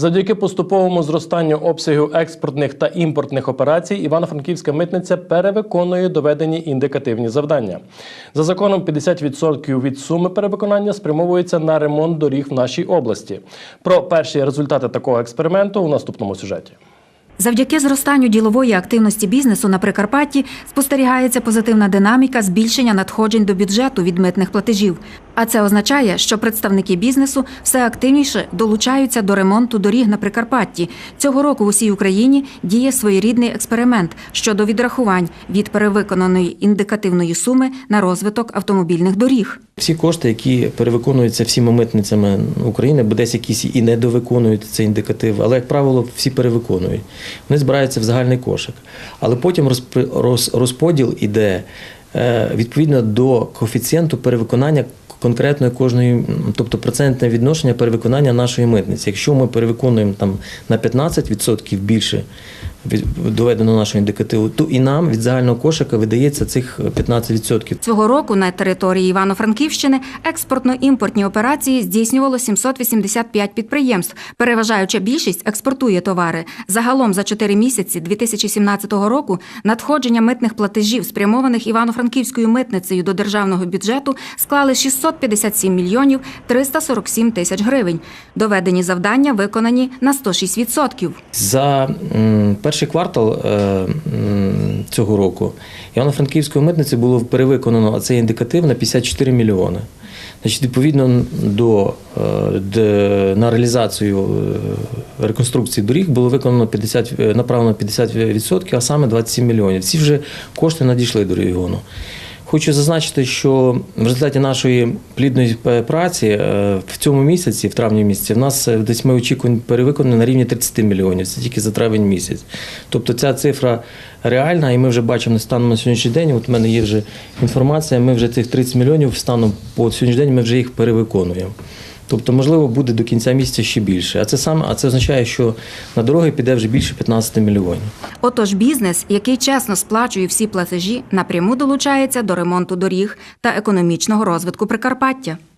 Завдяки поступовому зростанню обсягів експортних та імпортних операцій Івано-Франківська митниця перевиконує доведені індикативні завдання. За законом 50% від суми перевиконання спрямовується на ремонт доріг в нашій області. Про перші результати такого експерименту у наступному сюжеті. Завдяки зростанню ділової активності бізнесу на Прикарпатті спостерігається позитивна динаміка збільшення надходжень до бюджету від митних платежів. А це означає, що представники бізнесу все активніше долучаються до ремонту доріг на Прикарпатті. Цього року в усій Україні діє своєрідний експеримент щодо відрахувань від перевиконаної індикативної суми на розвиток автомобільних доріг. Всі кошти, які перевиконуються всіма митницями України, бо десь якісь і недовиконують цей індикатив, але, як правило, всі перевиконують. Вони збираються в загальний кошик. Але потім розподіл іде е, відповідно до коефіцієнту перевиконання конкретної кожної, тобто процентне відношення перевиконання нашої митниці. Якщо ми перевиконуємо там на 15% більше доведено нашого індикативу, то і нам від загального кошика видається цих 15%. Цього року на території Івано-Франківщини експортно-імпортні операції здійснювало 785 підприємств. Переважаюча більшість експортує товари. Загалом за 4 місяці 2017 року надходження митних платежів, спрямованих Івано-Франківською митницею до державного бюджету, склали 657 мільйонів 347 тисяч гривень. Доведені завдання виконані на 106%. За перший квартал е, цього року Івано-Франківської митниці було перевиконано цей індикатив на 54 мільйони. Значить, відповідно до, е, на реалізацію е, реконструкції доріг було виконано 50, е, направлено 50%, а саме 27 мільйонів. Ці вже кошти надійшли до регіону. Хочу зазначити, що в результаті нашої плідної праці е, в цьому місяці, в травні місяці, в нас е, десь ми очікуємо перевиконані на рівні 30 мільйонів. Це тільки за травень місяць. Тобто ця цифра реальна, і ми вже бачимо станом на сьогоднішній день. От у мене є вже інформація. Ми вже цих 30 мільйонів станом по сьогоднішній день ми вже їх перевиконуємо. Тобто, можливо, буде до кінця місяця ще більше. А це саме, а це означає, що на дороги піде вже більше 15 мільйонів. Отож, бізнес, який чесно сплачує всі платежі, напряму долучається до ремонту доріг та економічного розвитку Прикарпаття.